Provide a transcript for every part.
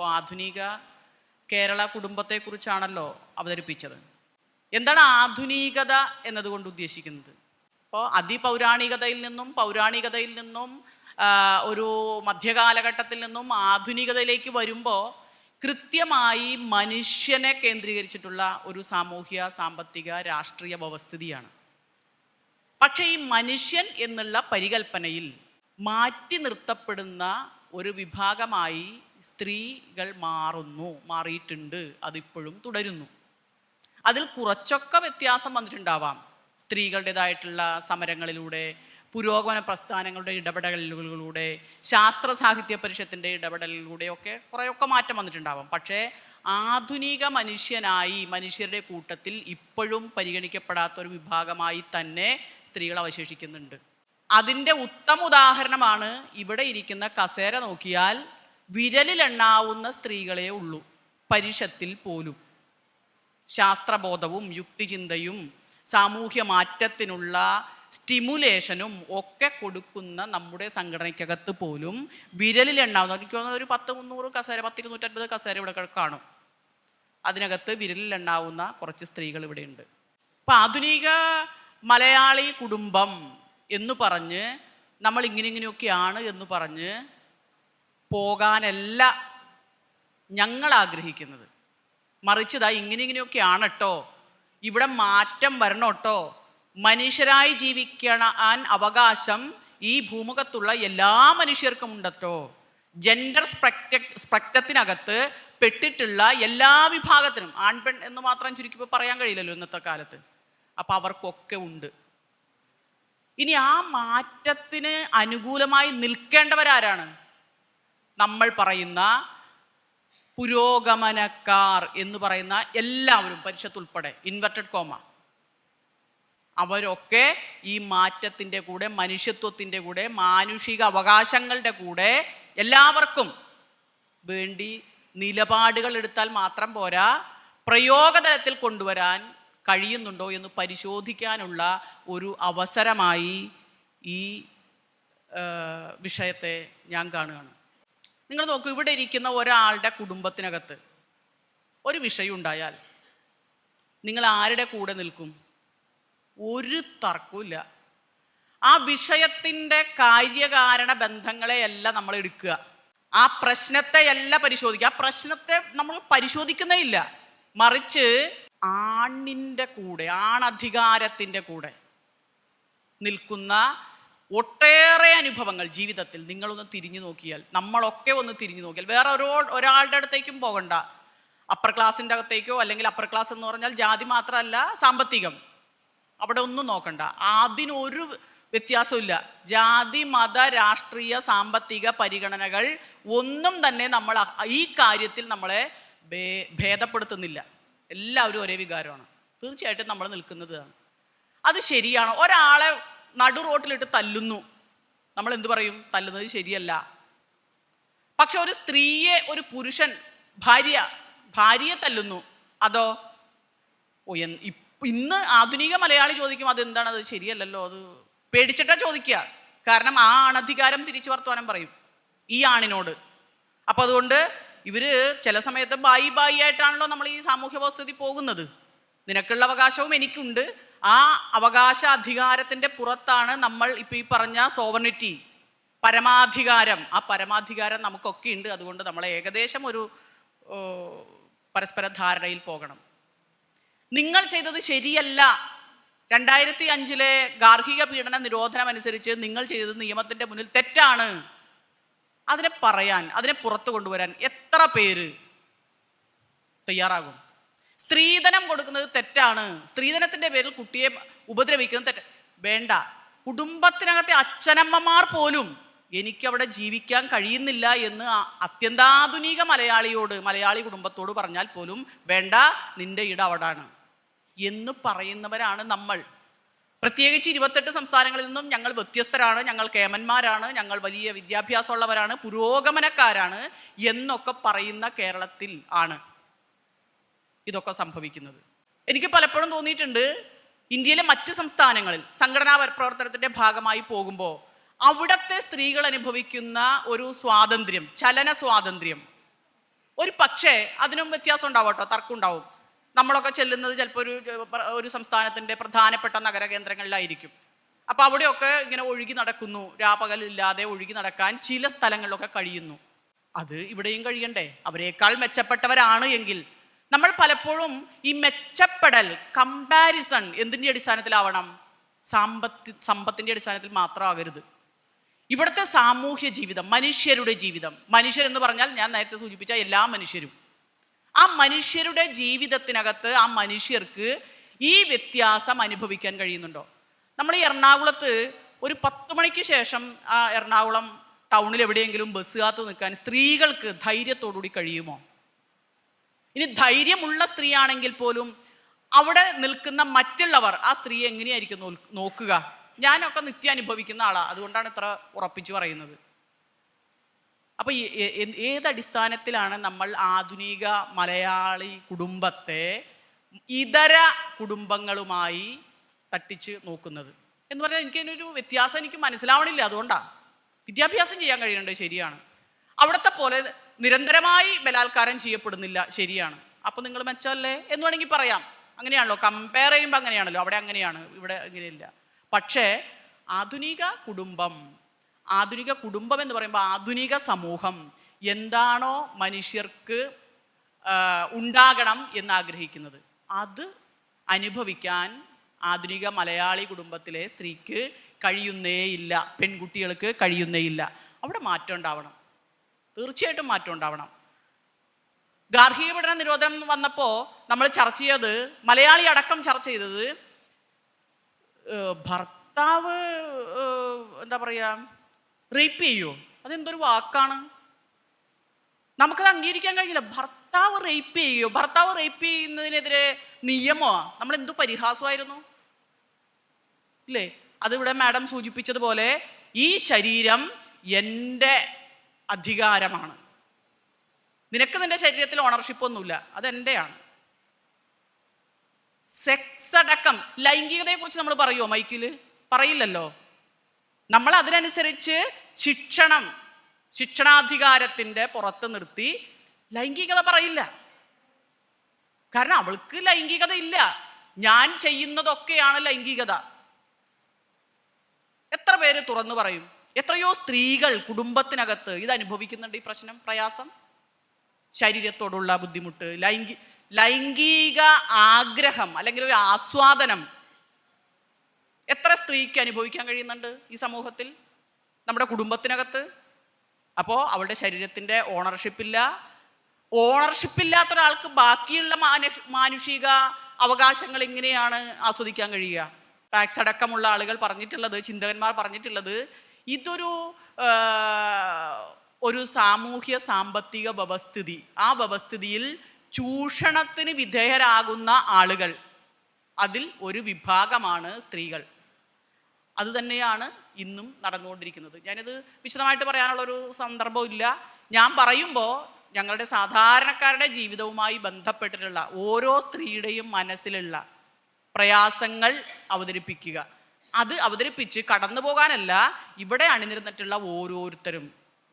ഇപ്പോൾ ആധുനിക കേരള കുടുംബത്തെക്കുറിച്ചാണല്ലോ അവതരിപ്പിച്ചത്. എന്താണ് ആധുനികത എന്നതുകൊണ്ട് ഉദ്ദേശിക്കുന്നത്? അപ്പോൾ അതിപൗരാണികതയിൽ നിന്നും പൗരാണികതയിൽ നിന്നും ഒരു മധ്യകാലഘട്ടത്തിൽ നിന്നും ആധുനികതയിലേക്ക് വരുമ്പോൾ കൃത്യമായി മനുഷ്യനെ കേന്ദ്രീകരിച്ചിട്ടുള്ള ഒരു സാമൂഹ്യ സാമ്പത്തിക രാഷ്ട്രീയ വ്യവസ്ഥിതിയാണ്. പക്ഷേ ഈ മനുഷ്യൻ എന്നുള്ള പരികൽപ്പനയിൽ മാറ്റി നിർത്തപ്പെടുന്ന ഒരു വിഭാഗമായി സ്ത്രീകൾ മാറുന്നു മാറിയിട്ടുണ്ട് അതിപ്പോഴും തുടരുന്നു. അതിൽ കുറച്ചൊക്കെ വ്യത്യാസം വന്നിട്ടുണ്ടാവാം. സ്ത്രീകളുടേതായിട്ടുള്ള സമരങ്ങളിലൂടെ പുരോഗമന പ്രസ്ഥാനങ്ങളുടെ ഇടപെടലുകളിലൂടെ ശാസ്ത്ര സാഹിത്യ പരിഷത്തിന്റെ ഇടപെടലിലൂടെയൊക്കെ കുറേയൊക്കെ മാറ്റം വന്നിട്ടുണ്ടാവാം. പക്ഷേ ആധുനിക മനുഷ്യനായി മനുഷ്യരുടെ കൂട്ടത്തിൽ ഇപ്പോഴും പരിഗണിക്കപ്പെടാത്ത ഒരു വിഭാഗമായി തന്നെ സ്ത്രീകൾ അവശേഷിക്കുന്നുണ്ട്. അതിന്റെ ഉത്തമ ഉദാഹരണമാണ് ഇവിടെ ഇരിക്കുന്ന കസേര നോക്കിയാൽ വിരലിലെണ്ണാവുന്ന സ്ത്രീകളെ ഉള്ളൂ. പരിഷത്തിൽ പോലും. ശാസ്ത്രബോധവും യുക്തിചിന്തയും സാമൂഹ്യ മാറ്റത്തിനുള്ള സ്റ്റിമുലേഷനും ഒക്കെ കൊടുക്കുന്ന നമ്മുടെ സംഘടനയ്ക്കകത്ത് പോലും വിരലിലെണ്ണാവുന്ന എനിക്ക് തോന്നുന്നത് ഒരു പത്ത് മുന്നൂറ് കസേര പത്തിരുന്നൂറ്റൻപത് കസേര ഇവിടെ കാണും. അതിനകത്ത് വിരലിലെണ്ണാവുന്ന കുറച്ച് സ്ത്രീകൾ ഇവിടെയുണ്ട് അപ്പം ആധുനിക മലയാളി കുടുംബം എന്ന് പറഞ്ഞ് നമ്മൾ ഇങ്ങനെ ഇങ്ങനെയൊക്കെയാണ് എന്ന് പറഞ്ഞ് പോകാനല്ല ഞങ്ങൾ ആഗ്രഹിക്കുന്നത് മറിച്ച് ഇങ്ങനെ ഇങ്ങനെയൊക്കെയാണ് കേട്ടോ ഇവിടെ മാറ്റം വരണം കേട്ടോ മനുഷ്യരായി ജീവിക്കാൻ അവകാശം ഈ ഭൂമുഖത്തുള്ള എല്ലാ മനുഷ്യർക്കും ഉണ്ടട്ടോ. ജെൻഡർ സ്പെക്ടത്തിനകത്ത് പെട്ടിട്ടുള്ള എല്ലാ വിഭാഗത്തിനും ആൺപെൺ എന്ന് മാത്രം ചുരുക്കി പറയാൻ കഴിയില്ലല്ലോ ഇന്നത്തെ കാലത്ത്. അപ്പം അവർക്കൊക്കെ ഉണ്ട്. ഇനി ആ മാറ്റത്തിന് അനുകൂലമായി നിൽക്കേണ്ടവരാരാണ്? നമ്മൾ പറയുന്ന പുരോഗമനക്കാർ എന്ന് പറയുന്ന എല്ലാവരും പരിഷത്ത് ഉൾപ്പെടെ ഇൻവെർട്ടഡ് കോമ അവരൊക്കെ ഈ മാറ്റത്തിന്റെ കൂടെ മനുഷ്യത്വത്തിന്റെ കൂടെ മാനുഷിക അവകാശങ്ങളുടെ കൂടെ എല്ലാവർക്കും വേണ്ടി നിലപാടുകൾ എടുത്താൽ മാത്രം പോരാ പ്രയോഗതലത്തിൽ കൊണ്ടുവരാൻ കഴിയുന്നുണ്ടോ എന്ന് പരിശോധിക്കാനുള്ള ഒരു അവസരമായി ഈ വിഷയത്തെ ഞാൻ കാണുകയാണ്. നിങ്ങൾ നോക്കൂ ഇവിടെ ഇരിക്കുന്ന ഒരാളുടെ കുടുംബത്തിനകത്ത് ഒരു വിഷയം ഉണ്ടായാൽ നിങ്ങൾ ആരുടെ കൂടെ നിൽക്കും? ഒരു തർക്കമില്ല ആ വിഷയത്തിന്റെ കാര്യകാരണ ബന്ധങ്ങളെയല്ല നമ്മൾ എടുക്കുക. ആ പ്രശ്നത്തെയല്ല പരിശോധിക്കുക. ആ പ്രശ്നത്തെ നമ്മൾ പരിശോധിക്കുന്നേ ഇല്ല. മറിച്ച് ആണിന്റെ കൂടെ ആണധികാരത്തിന്റെ കൂടെ നിൽക്കുന്ന ഒട്ടേറെ അനുഭവങ്ങൾ ജീവിതത്തിൽ നിങ്ങളൊന്ന് തിരിഞ്ഞു നോക്കിയാൽ നമ്മളൊക്കെ ഒന്ന് തിരിഞ്ഞു നോക്കിയാൽ വേറെ ഒരു ഒരാളുടെ അടുത്തേക്കും പോകണ്ട. അപ്പർ ക്ലാസ്സിന്റെ അകത്തേക്കോ അല്ലെങ്കിൽ അപ്പർ ക്ലാസ് എന്ന് പറഞ്ഞാൽ ജാതി മാത്രമല്ല സാമ്പത്തികം. അവിടെ ഒന്നും നോക്കണ്ട. അതിനൊരു വ്യത്യാസമില്ല ജാതി മത രാഷ്ട്രീയ സാമ്പത്തിക പരിഗണനകൾ ഒന്നും തന്നെ നമ്മൾ ഈ കാര്യത്തിൽ നമ്മളെ ഭേദപ്പെടുത്തുന്നില്ല. എല്ലാവരും ഒരേ വികാരമാണ്. തീർച്ചയായിട്ടും നമ്മൾ നിൽക്കുന്നതാണ് അത് ശരിയാണോ? ഒരാളെ നടു റോട്ടിലിട്ട് തല്ലുന്നു. നമ്മൾ എന്തു പറയും? തല്ലുന്നത് ശരിയല്ല. പക്ഷെ ഒരു സ്ത്രീയെ ഒരു പുരുഷൻ ഭാര്യ ഭാര്യയെ തല്ലുന്നു. അതോ? ഓ ഇന്ന് ആധുനിക മലയാളി ചോദിക്കും അതെന്താണ്? അത് ശരിയല്ലല്ലോ അത് പേടിച്ചിട്ടാ ചോദിക്കുക. കാരണം ആ ആണധികാരം തിരിച്ചു വർത്തമാനം പറയും ഈ ആണിനോട്. അപ്പോൾ അതുകൊണ്ട് ഇവർ ചില സമയത്ത് ബായി ബായി ആയിട്ടാണല്ലോ നമ്മൾ ഈ സാമൂഹ്യ വ്യവസ്ഥിതി പോകുന്നത്. നിനക്കുള്ള അവകാശവും എനിക്കുണ്ട്. ആ അവകാശ അധികാരത്തിന്റെ പുറത്താണ് നമ്മൾ ഇപ്പം ഈ പറഞ്ഞ സോവണിറ്റി പരമാധികാരം. ആ പരമാധികാരം നമുക്കൊക്കെ ഉണ്ട്. അതുകൊണ്ട് നമ്മൾ ഏകദേശം ഒരു പരസ്പര ധാരണയിൽ പോകണം. നിങ്ങൾ ചെയ്തത് ശരിയല്ല. രണ്ടായിരത്തി അഞ്ചിലെ ഗാർഹിക പീഡന നിരോധനം അനുസരിച്ച് നിങ്ങൾ ചെയ്തത് നിയമത്തിന്റെ മുന്നിൽ തെറ്റാണ്. അതിനെ പറയാൻ അതിനെ പുറത്തു കൊണ്ടുവരാൻ എത്ര പേര് തയ്യാറാകും? സ്ത്രീധനം കൊടുക്കുന്നത് തെറ്റാണ്. സ്ത്രീധനത്തിന്റെ പേരിൽ കുട്ടിയെ ഉപദ്രവിക്കുന്നത് തെറ്റ്. വേണ്ട. കുടുംബത്തിനകത്തെ അച്ഛനമ്മമാർ പോലും എനിക്കവിടെ ജീവിക്കാൻ കഴിയുന്നില്ല എന്ന് അത്യന്താധുനിക മലയാളിയോട് മലയാളി കുടുംബത്തോട് പറഞ്ഞാൽ പോലും വേണ്ട നിന്റെ ഇട അവിടാണ് എന്ന് പറയുന്നവരാണ് നമ്മൾ. പ്രത്യേകിച്ച് ഇരുപത്തെട്ട് സംസ്ഥാനങ്ങളിൽ നിന്നും ഞങ്ങൾ വ്യത്യസ്തരാണ് ഞങ്ങൾ കേമന്മാരാണ് ഞങ്ങൾ വലിയ വിദ്യാഭ്യാസമുള്ളവരാണ് പുരോഗമനക്കാരാണ് എന്നൊക്കെ പറയുന്ന കേരളത്തിൽ ആണ്. ഇതൊക്കെ സംഭവിക്കുന്നത്. എനിക്ക് പലപ്പോഴും തോന്നിയിട്ടുണ്ട് ഇന്ത്യയിലെ മറ്റ് സംസ്ഥാനങ്ങളിൽ സംഘടനാ പ്രവർത്തനത്തിന്റെ ഭാഗമായി പോകുമ്പോൾ അവിടത്തെ സ്ത്രീകൾ അനുഭവിക്കുന്ന ഒരു സ്വാതന്ത്ര്യം ചലന സ്വാതന്ത്ര്യം. ഒരു പക്ഷേ അതിനും വ്യത്യാസം ഉണ്ടാവും കേട്ടോ തർക്കം ഉണ്ടാവും. നമ്മളൊക്കെ ചെല്ലുന്നത് ചിലപ്പോൾ ഒരു ഒരു സംസ്ഥാനത്തിന്റെ പ്രധാനപ്പെട്ട നഗര കേന്ദ്രങ്ങളിലായിരിക്കും അപ്പോൾ അവിടെയൊക്കെ ഇങ്ങനെ ഒഴുകി നടക്കുന്നു രാപകലില്ലാതെ ഒഴുകി നടക്കാൻ ചില സ്ഥലങ്ങളിലൊക്കെ കഴിയുന്നു. അത് ഇവിടെയും കഴിയണ്ടേ? അവരെക്കാൾ മെച്ചപ്പെട്ടവരാണ് എങ്കിൽ നമ്മൾ പലപ്പോഴും ഈ മെച്ചപ്പെടൽ കമ്പാരിസൺ എന്തിന്റെ അടിസ്ഥാനത്തിലാവണം? സാമ്പത്തി സമ്പത്തിന്റെ അടിസ്ഥാനത്തിൽ മാത്രമാകരുത് ഇവിടുത്തെ സാമൂഹ്യ ജീവിതം മനുഷ്യരുടെ ജീവിതം. മനുഷ്യർ എന്ന് പറഞ്ഞാൽ ഞാൻ നേരത്തെ സൂചിപ്പിച്ച എല്ലാ മനുഷ്യരും. ആ മനുഷ്യരുടെ ജീവിതത്തിനകത്ത് ആ മനുഷ്യർക്ക് ഈ വ്യത്യാസം അനുഭവിക്കാൻ കഴിയുന്നുണ്ടോ? നമ്മൾ ഈ എറണാകുളത്ത് ഒരു പത്ത് മണിക്ക് ശേഷം ആ എറണാകുളം ടൗണിൽ എവിടെയെങ്കിലും ബസ് കാത്ത് നിൽക്കാൻ സ്ത്രീകൾക്ക് ധൈര്യത്തോടുകൂടി കഴിയുമോ? ഇനി ധൈര്യമുള്ള സ്ത്രീയാണെങ്കിൽ പോലും അവിടെ നിൽക്കുന്ന മറ്റുള്ളവർ ആ സ്ത്രീയെ എങ്ങനെയായിരിക്കും നോക്കുക? ഞാനൊക്കെ നിത്യം അനുഭവിക്കുന്ന ആളാണ് അതുകൊണ്ടാണ് ഇത്ര ഉറപ്പിച്ചു പറയുന്നത്. അപ്പൊ ഈ- ഏ- ഏ- ഏത് അടിസ്ഥാനത്തിലാണ് നമ്മൾ ആധുനിക മലയാളി കുടുംബത്തെ ഇതര കുടുംബങ്ങളുമായി തട്ടിച്ച് നോക്കുന്നത്? എന്ന് പറഞ്ഞാൽ എനിക്ക് അതിനൊരു വ്യത്യാസം എനിക്ക് മനസ്സിലാവണില്ല. അതുകൊണ്ടാണ് വിദ്യാഭ്യാസം ചെയ്യാൻ കഴിയുന്നുണ്ട് ശരിയാണ്. അവിടുത്തെ പോലെ നിരന്തരമായി ബലാത്കാരം ചെയ്യപ്പെടുന്നില്ല ശരിയാണ്. അപ്പൊ നിങ്ങൾ മെച്ചമല്ലേ? എന്ന് വേണമെങ്കിൽ പറയാം. അങ്ങനെയാണല്ലോ. കമ്പയർ ചെയ്യുമ്പോൾ അങ്ങനെയാണല്ലോ. അവിടെ അങ്ങനെയാണ്. ഇവിടെ അങ്ങനെയില്ല പക്ഷേ ആധുനിക കുടുംബം ആധുനിക കുടുംബം എന്ന് പറയുമ്പോൾ ആധുനിക സമൂഹം എന്താണോ മനുഷ്യർക്ക് ഉണ്ടാകണം എന്ന് ആഗ്രഹിക്കുന്നത് അത് അനുഭവിക്കാൻ ആധുനിക മലയാളി കുടുംബത്തിലെ സ്ത്രീക്ക് കഴിയുന്നേയില്ല. പെൺകുട്ടികൾക്ക് കഴിയുന്നേയില്ല. അവിടെ മാറ്റം ഉണ്ടാവണം. തീർച്ചയായിട്ടും മാറ്റം ഉണ്ടാവണം. ഗാർഹിക പഠന നിരോധനം വന്നപ്പോൾ നമ്മൾ ചർച്ച ചെയ്തത് മലയാളി അടക്കം ചർച്ച ചെയ്തത് ഭർത്താവ് എന്താ പറയുക റേപ്പ് ചെയ്യുമോ അതെന്തൊരു വാക്കാണ്? നമുക്കത് അംഗീകരിക്കാൻ കഴിയില്ല ഭർത്താവ് റേപ്പ് ചെയ്യോ? ഭർത്താവ് റേപ്പ് ചെയ്യുന്നതിനെതിരെ നിയമമോ? നമ്മൾ എന്തു പരിഹാസമായിരുന്നു? ഇല്ലേ? അതിവിടെ മാഡം സൂചിപ്പിച്ചതുപോലെ ഈ ശരീരം എന്റെ അധികാരമാണ്. നിനക്ക് നിന്റെ ശരീരത്തിൽ ഓണർഷിപ്പ് ഒന്നുമില്ല അത് എന്റെയാണ് സെക്സ് അടക്കം ലൈംഗികതയെക്കുറിച്ച് നമ്മൾ പറയുമോ മൈക്കിൽ പറയില്ലല്ലോ. നമ്മൾ അതിനനുസരിച്ച് ശിക്ഷണം ശിക്ഷണാധികാരത്തിന്റെ പുറത്ത് നിർത്തി ലൈംഗികത പറയില്ല. കാരണം അവൾക്ക് ലൈംഗികത ഇല്ല. ഞാൻ ചെയ്യുന്നതൊക്കെയാണ് ലൈംഗികത. എത്ര പേര് തുറന്നു പറയും? എത്രയോ സ്ത്രീകൾ കുടുംബത്തിനകത്ത് ഇത് അനുഭവിക്കുന്നുണ്ട് ഈ പ്രശ്നം പ്രയാസം. ശരീരത്തോടുള്ള ബുദ്ധിമുട്ട് ലൈംഗി ലൈംഗിക ആഗ്രഹം അല്ലെങ്കിൽ ഒരു ആസ്വാദനം. എത്ര സ്ത്രീക്ക് അനുഭവിക്കാൻ കഴിയുന്നുണ്ട് ഈ സമൂഹത്തിൽ? നമ്മുടെ കുടുംബത്തിനകത്ത്. അപ്പോൾ അവളുടെ ശരീരത്തിന്റെ ഓണർഷിപ്പില്ല ഓണർഷിപ്പ് ഒരാൾക്ക് ബാക്കിയുള്ള മാനുഷ് മാനുഷിക അവകാശങ്ങൾ എങ്ങനെയാണ് ആസ്വദിക്കാൻ കഴിയുക. ടാക്സ് അടക്കമുള്ള ആളുകൾ പറഞ്ഞിട്ടുള്ളത് ചിന്തകന്മാർ പറഞ്ഞിട്ടുള്ളത് ഇതൊരു ഒരു സാമൂഹ്യ സാമ്പത്തിക വ്യവസ്ഥിതി. ആ വ്യവസ്ഥിതിയിൽ ചൂഷണത്തിന് വിധേയരാകുന്ന ആളുകൾ. അതിൽ ഒരു വിഭാഗമാണ് സ്ത്രീകൾ. അത് തന്നെയാണ് ഇന്നും നടന്നുകൊണ്ടിരിക്കുന്നത്. ഞാനിത് വിശദമായിട്ട് പറയാനുള്ളൊരു സന്ദർഭമില്ല ഞാൻ പറയുമ്പോൾ ഞങ്ങളുടെ സാധാരണക്കാരുടെ ജീവിതവുമായി ബന്ധപ്പെട്ടിട്ടുള്ള ഓരോ സ്ത്രീയുടെയും മനസ്സിലുള്ള പ്രയാസങ്ങൾ അവതരിപ്പിക്കുക. അത് അവതരിപ്പിച്ച് കടന്നു പോകാനല്ല ഇവിടെ അണിനിരുന്നിട്ടുള്ള ഓരോരുത്തരും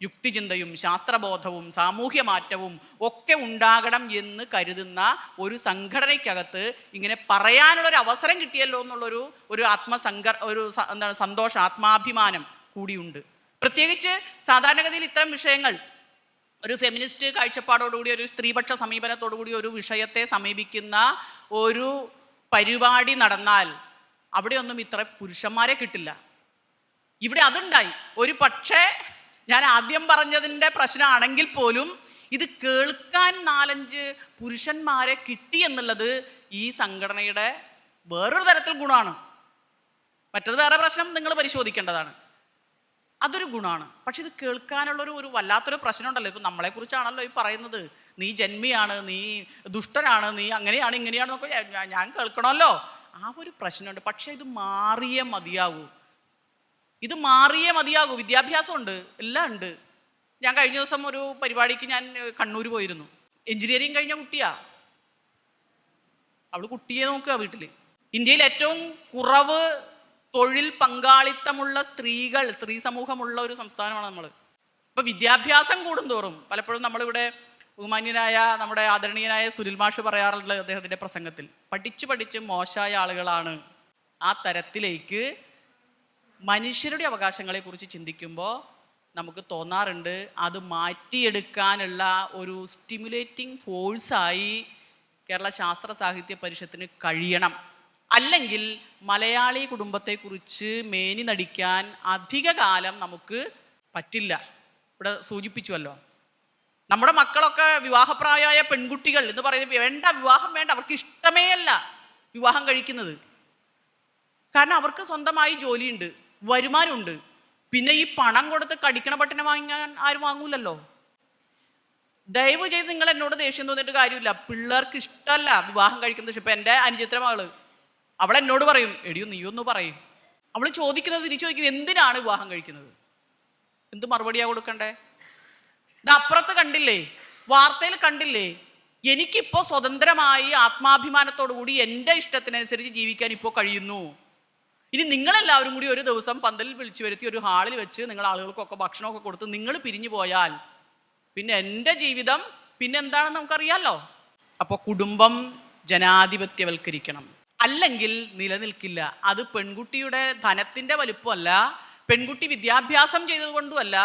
യുക്തിചിന്തയും ശാസ്ത്രബോധവും സാമൂഹ്യ മാറ്റവും ഒക്കെ ഉണ്ടാകണം എന്ന് കരുതുന്ന ഒരു സംഘടനയ്ക്കകത്ത് ഇങ്ങനെ പറയാനുള്ള ഒരു അവസരം കിട്ടിയല്ലോ എന്നുള്ളൊരു ഒരു ആത്മസംഘ ഒരു എന്താണ് സന്തോഷം ആത്മാഭിമാനം കൂടിയുണ്ട്. പ്രത്യേകിച്ച് സാധാരണഗതിയിൽ ഇത്തരം വിഷയങ്ങൾ ഒരു ഫെമിനിസ്റ്റ് കാഴ്ചപ്പാടോടുകൂടി ഒരു സ്ത്രീപക്ഷ സമീപനത്തോടുകൂടി ഒരു വിഷയത്തെ സമീപിക്കുന്ന ഒരു പരിപാടി നടന്നാൽ അവിടെയൊന്നും ഇത്ര പുരുഷന്മാരെ കിട്ടില്ല. ഇവിടെ അതുണ്ടായി. ഒരു പക്ഷേ ഞാൻ ആദ്യം പറഞ്ഞതിന്റെ പ്രശ്നമാണെങ്കിൽ പോലും ഇത് കേൾക്കാൻ നാലഞ്ച് പുരുഷന്മാരെ കിട്ടി എന്നുള്ളത് ഈ സംഘടനയുടെ വേറൊരു തരത്തിൽ ഗുണമാണ്. മറ്റത് വേറെ പ്രശ്നം നിങ്ങൾ പരിശോധിക്കേണ്ടതാണ്. അതൊരു ഗുണമാണ്. പക്ഷെ ഇത് കേൾക്കാനുള്ളൊരു ഒരു വല്ലാത്തൊരു പ്രശ്നമുണ്ടല്ലോ. ഇപ്പം നമ്മളെക്കുറിച്ചാണല്ലോ ഈ പറയുന്നത്. നീ ജന്മിയാണ് നീ ദുഷ്ടനാണ് നീ അങ്ങനെയാണ് ഇങ്ങനെയാണെന്നൊക്കെ ഞാൻ- കേൾക്കണമല്ലോ. ആ ഒരു പ്രശ്നമുണ്ട്. പക്ഷേ ഇത് മാറിയേ മതിയാകൂ. ഇത് മാറിയേ മതിയാകൂ. വിദ്യാഭ്യാസമുണ്ട്. എല്ലാം ഉണ്ട്. ഞാൻ കഴിഞ്ഞ ദിവസം ഒരു പരിപാടിക്ക് ഞാൻ കണ്ണൂർ പോയിരുന്നു. എഞ്ചിനീയറിങ് കഴിഞ്ഞ കുട്ടിയാ. അവൾ കുട്ടിയെ നോക്കുക വീട്ടിൽ ഇന്ത്യയിൽ ഏറ്റവും കുറവ് തൊഴിൽ പങ്കാളിത്തമുള്ള സ്ത്രീകൾ സ്ത്രീ സമൂഹമുള്ള ഒരു സംസ്ഥാനമാണ് നമ്മൾ ഇപ്പൊ വിദ്യാഭ്യാസം കൂടുന്തോറും പലപ്പോഴും നമ്മളിവിടെ ബഹുമാന്യനായ നമ്മുടെ ആദരണീയനായ സുനിൽ മാഷ് പറയാറുള്ളത് അദ്ദേഹത്തിന്റെ പ്രസംഗത്തിൽ. പഠിച്ച് പഠിച്ച് മോശമായ ആളുകളാണ് ആ തരത്തിലേക്ക് മനുഷ്യരുടെ അവകാശങ്ങളെക്കുറിച്ച് ചിന്തിക്കുമ്പോൾ നമുക്ക് തോന്നാറുണ്ട് അത് മാറ്റിയെടുക്കാനുള്ള ഒരു സ്റ്റിമുലേറ്റിംഗ് ഫോഴ്സായി കേരള ശാസ്ത്ര സാഹിത്യ പരിഷത്തിന് കഴിയണം. അല്ലെങ്കിൽ മലയാളി കുടുംബത്തെക്കുറിച്ച് മേനി നടിക്കാൻ അധിക കാലം നമുക്ക് പറ്റില്ല. ഇവിടെ സൂചിപ്പിച്ചുവല്ലോ. നമ്മുടെ മക്കളൊക്കെ വിവാഹപ്രായമായ പെൺകുട്ടികൾ എന്ന് പറയുന്നത് വേണ്ട വിവാഹം വേണ്ട അവർക്ക് ഇഷ്ടമേ അല്ല വിവാഹം കഴിക്കുന്നത്. കാരണം അവർക്ക് സ്വന്തമായി ജോലിയുണ്ട് വരുമാനമുണ്ട്. പിന്നെ ഈ പണം കൊടുത്ത് കടിക്കണ പട്ടിനെ വാങ്ങാൻ ആരും വാങ്ങൂലല്ലോ. ദയവ് ചെയ്ത് നിങ്ങൾ എന്നോട് ദേഷ്യം തോന്നിയിട്ട് കാര്യമില്ല. പിള്ളേർക്ക് ഇഷ്ടമല്ല വിവാഹം കഴിക്കുന്നത്. ഇപ്പം എന്റെ അനുചിത്ര മകൾ അവൾ എന്നോട് പറയും എടിയോ നീയൊന്ന് പറയും. അവൾ ചോദിക്കുന്നത് തിരിച്ചു ചോദിക്കുന്നത് എന്തിനാണ് വിവാഹം കഴിക്കുന്നത്? എന്ത് മറുപടിയാണ് കൊടുക്കണ്ടേ? ഇത് അപ്പുറത്ത് കണ്ടില്ലേ? വാർത്തയിൽ കണ്ടില്ലേ? എനിക്കിപ്പോൾ സ്വതന്ത്രമായി ആത്മാഭിമാനത്തോടുകൂടി എന്റെ ഇഷ്ടത്തിനനുസരിച്ച് ജീവിക്കാൻ ഇപ്പോൾ കഴിയുന്നു. ഇനി നിങ്ങളെല്ലാവരും കൂടി ഒരു ദിവസം പന്തലിൽ വിളിച്ചു വരുത്തി ഒരു ഹാളിൽ വെച്ച് നിങ്ങൾ ആളുകൾക്കൊക്കെ ഭക്ഷണമൊക്കെ കൊടുത്ത് നിങ്ങൾ പിരിഞ്ഞു പോയാൽ പിന്നെ എന്റെ ജീവിതം പിന്നെ എന്താണെന്ന് നമുക്കറിയാമല്ലോ അപ്പോൾ കുടുംബം ജനാധിപത്യവൽക്കരിക്കണം. അല്ലെങ്കിൽ നിലനിൽക്കില്ല. അത് പെൺകുട്ടിയുടെ ധനത്തിന്റെ വലിപ്പമല്ല പെൺകുട്ടി വിദ്യാഭ്യാസം ചെയ്തതുകൊണ്ടുമല്ല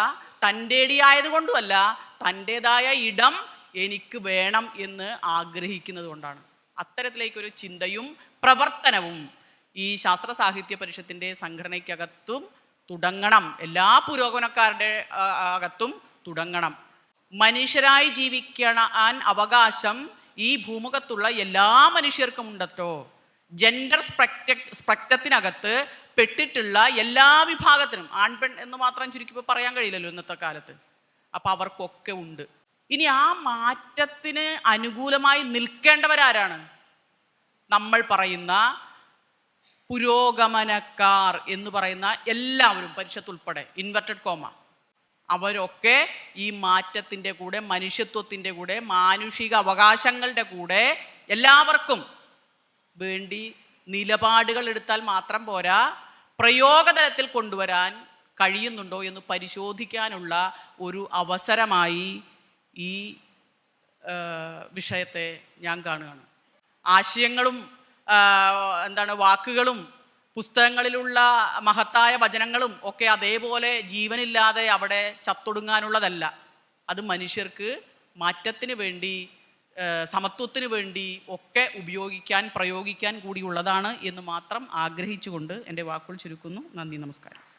തന്റെടിയായതുകൊണ്ടുമല്ല തന്റെതായ ഇടം എനിക്ക് വേണം എന്ന് ആഗ്രഹിക്കുന്നത് കൊണ്ടാണ് അത്തരത്തിലേക്കൊരു ചിന്തയും പ്രവർത്തനവും ഈ ശാസ്ത്ര സാഹിത്യ പരിഷത്തിന്റെ സംഘടനയ്ക്കകത്തും തുടങ്ങണം. എല്ലാ പുരോഗമനക്കാരുടെ അകത്തും തുടങ്ങണം. മനുഷ്യരായി ജീവിക്കണ അവകാശം ഈ ഭൂമുഖത്തുള്ള എല്ലാ മനുഷ്യർക്കും ഉണ്ടല്ലോ. ജെൻഡർ സ്പെക്ട സ്പെക്ടത്തിനകത്ത് പെട്ടിട്ടുള്ള എല്ലാ വിഭാഗത്തിനും ആൺപെൺ എന്ന് മാത്രം ചുരുക്കിപ്പോൾ പറയാൻ കഴിയില്ലല്ലോ ഇന്നത്തെ കാലത്ത്. അപ്പോൾ അവർക്കൊക്കെ ഉണ്ട്. ഇനി ആ മാറ്റത്തിന് അനുകൂലമായി നിൽക്കേണ്ടവരാരാണ്? നമ്മൾ പറയുന്ന പുരോഗമനക്കാർ എന്ന് പറയുന്ന എല്ലാവരും പരിഷത്ത് ഉൾപ്പെടെ ഇൻവെർട്ടഡ് കോമ അവരൊക്കെ ഈ മാറ്റത്തിന്റെ കൂടെ മനുഷ്യത്വത്തിന്റെ കൂടെ മാനുഷിക അവകാശങ്ങളുടെ കൂടെ എല്ലാവർക്കും വേണ്ടി നിലപാടുകൾ എടുത്താൽ മാത്രം പോരാ. പ്രയോഗതലത്തിൽ കൊണ്ടുവരാൻ കഴിയുന്നുണ്ടോ എന്ന് പരിശോധിക്കാനുള്ള ഒരു അവസരമായി ഈ വിഷയത്തെ ഞാൻ കാണുകയാണ്. ആശയങ്ങളും എന്താണ് വാക്കുകളും പുസ്തകങ്ങളിലുള്ള മഹത്തായ വചനങ്ങളും ഒക്കെ അതേപോലെ ജീവനില്ലാതെ അവിടെ ചത്തൊടുങ്ങാനുള്ളതല്ല. അത് മനുഷ്യർക്ക് മാറ്റത്തിന് വേണ്ടി സമത്വത്തിന് വേണ്ടി ഒക്കെ ഉപയോഗിക്കാൻ പ്രയോഗിക്കാൻ കൂടിയുള്ളതാണ് എന്ന് മാത്രം ആഗ്രഹിച്ചുകൊണ്ട് എന്റെ വാക്കുകൾ ചുരുക്കുന്നു. നന്ദി നമസ്കാരം.